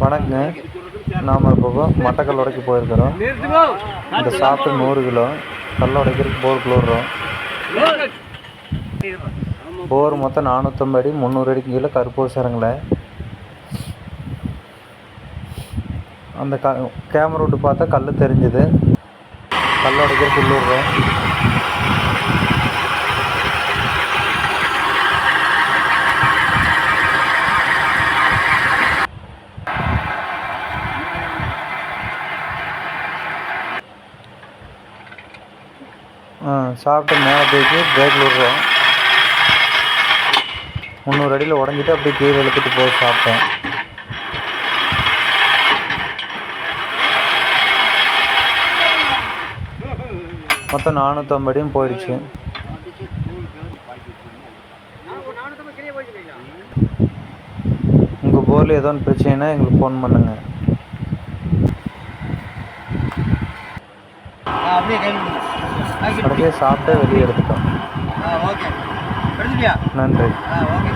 வணக்கங்க. நாம் இப்போ மட்டக்கல் உடைக்க போயிருக்கிறோம். இந்த சாப்பிட்டு நூறு கிலோ. கல் உடைக்கிறதுக்கு போர் கிலோடுறோம் போர் மொத்தம் நானூற்றம்பது அடி முந்நூறு அடிக்கு கீழே கருப்பூர் சரங்கில் அந்த க கேமரா விட்டு பார்த்தா கல் தெரிஞ்சுது. கல் உடைக்கிறதுக்கு உள்ளுடுறோம் சாப்பிட்டு மேலே தூக்கி பிரேக்கில் விடுறோம். முந்நூறு அடியில் உடஞ்சிட்டு அப்படியே கீழே இழுத்துட்டு போய் சாப்பிட்டேன். மொத்தம் நானூற்றம்பது அடியும் போயிடுச்சு உங்கள் போரில் ஏதோ ஒன்று பிரச்சனைனா எங்களுக்கு ஃபோன் பண்ணுங்கள் அப்படியே அப்படியே சாப்பிட்டு வெளியே எடுத்துட்டோம். ஆ ஓகே. எடுத்துட்டியா நன்றி. ஆ ஓகே.